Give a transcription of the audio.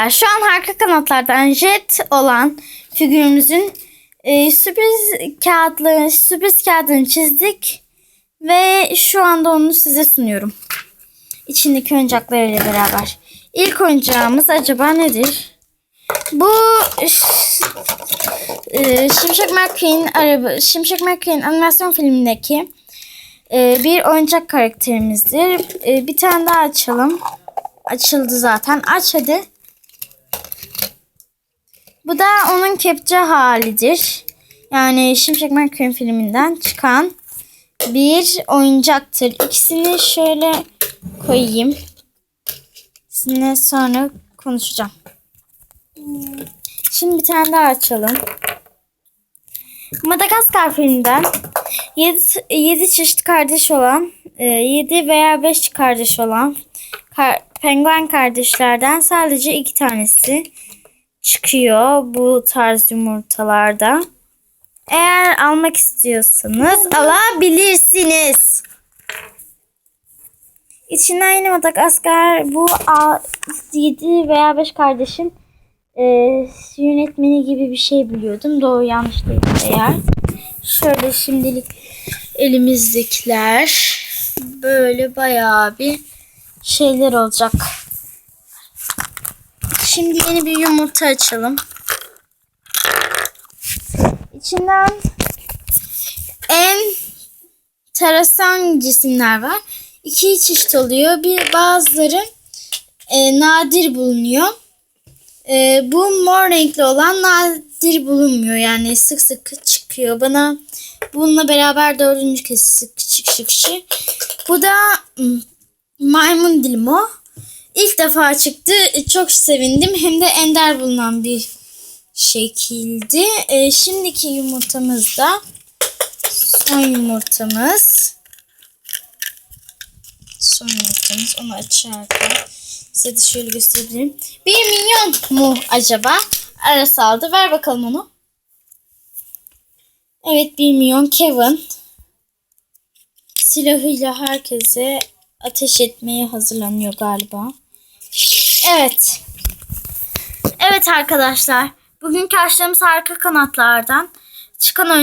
Şu an arka kanatlardan jet olan figürümüzün e, sürpriz kağıtlı sürpriz kağıdını çizdik ve şu anda onu size sunuyorum. İçindeki oyuncaklarıyla beraber. İlk oyuncağımız acaba nedir? Bu e, Şimşek McQueen araba Şimşek McQueen animasyon filmindeki e, bir oyuncak karakterimizdir. E, bir tane daha açalım. Açıldı zaten. Aç hadi. Bu da onun kepçe halidir. Yani Şimşek McQueen filminden çıkan bir oyuncaktır. İkisini şöyle koyayım. Sizinle sonra konuşacağım. Şimdi bir tane daha açalım. Madagaskar filminden 7, 7 çeşit kardeş olan, 7 veya 5 kardeş olan kar- penguen kardeşlerden sadece iki tanesi çıkıyor bu tarz yumurtalarda. Eğer almak istiyorsanız alabilirsiniz. İçinden yine Madagaskar bu 7 veya 5 kardeşin e, yönetmeni gibi bir şey biliyordum. Doğru yanlış değil eğer. Şöyle şimdilik elimizdekiler böyle bayağı bir şeyler olacak. Şimdi yeni bir yumurta açalım. İçinden en enteresan cisimler var. İki çeşit oluyor. Bir bazıları e, nadir bulunuyor. E, bu mor renkli olan nadir bulunmuyor. Yani sık sık çıkıyor. Bana bununla beraber dördüncü kez sık çık çık çık. Bu da mm, maymun dilimo. İlk defa çıktı. Çok sevindim. Hem de ender bulunan bir şekilde. E, şimdiki yumurtamız da son yumurtamız. Son yumurtamız. Onu açarken size de şöyle gösterebilirim. Bir milyon mu acaba? Arası aldı. Ver bakalım onu. Evet bir milyon Kevin. Silahıyla herkese ateş etmeye hazırlanıyor galiba. Evet. Evet arkadaşlar. Bugünkü açtığımız arka kanatlardan çıkan oyun